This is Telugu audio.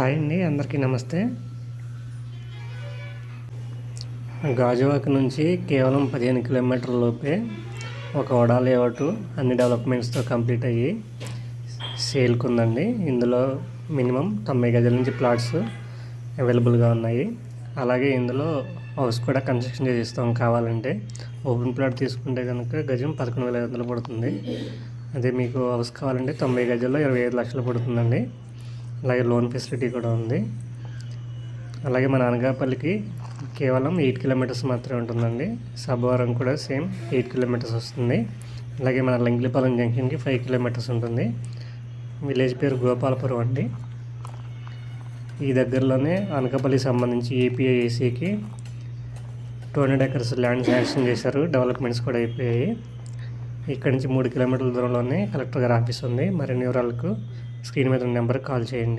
హాయ్ అండి అందరికీ నమస్తే. గాజువాక నుంచి కేవలం పదిహేను కిలోమీటర్ల లోపే ఒక వడా లేఅవుట్ అన్ని డెవలప్మెంట్స్తో కంప్లీట్ అయ్యి సేల్కి ఉందండి. ఇందులో మినిమం తొంభై గజల నుంచి ప్లాట్స్ అవైలబుల్గా ఉన్నాయి. అలాగే ఇందులో హౌస్ కూడా కన్స్ట్రక్షన్ చేసిస్తాం. కావాలంటే ఓపెన్ ప్లాట్ తీసుకుంటే కనుక గజం పదకొండు వేల ఐదు వందలు పడుతుంది. అదే మీకు హౌస్ కావాలంటే తొంభై గజల్లో ఇరవై ఐదు లక్షలు పడుతుందండి. అలాగే లోన్ ఫెసిలిటీ కూడా ఉంది. అలాగే మన అనగాపల్లికి కేవలం ఎయిట్ కిలోమీటర్స్ మాత్రమే ఉంటుందండి. సబ్బవరం కూడా సేమ్ ఎయిట్ కిలోమీటర్స్ వస్తుంది. అలాగే మన లింగ్లిపాలెం జంక్షన్కి ఫైవ్ కిలోమీటర్స్ ఉంటుంది. విలేజ్ పేరు గోపాలపురం అండి. ఈ దగ్గరలోనే అనకాపల్లికి సంబంధించి ఏపీఐఏసీకి two hundred acres land sanction చేశారు. డెవలప్మెంట్స్ కూడా అయిపోయాయి. ఇక్కడి నుంచి మూడు కిలోమీటర్ల దూరంలోనే కలెక్టర్ గారి ఆఫీస్ ఉంది. మరిన్ని వివరాలకు స్క్రీన్ మీద ఉన్న నెంబర్కి కాల్ చేయండి.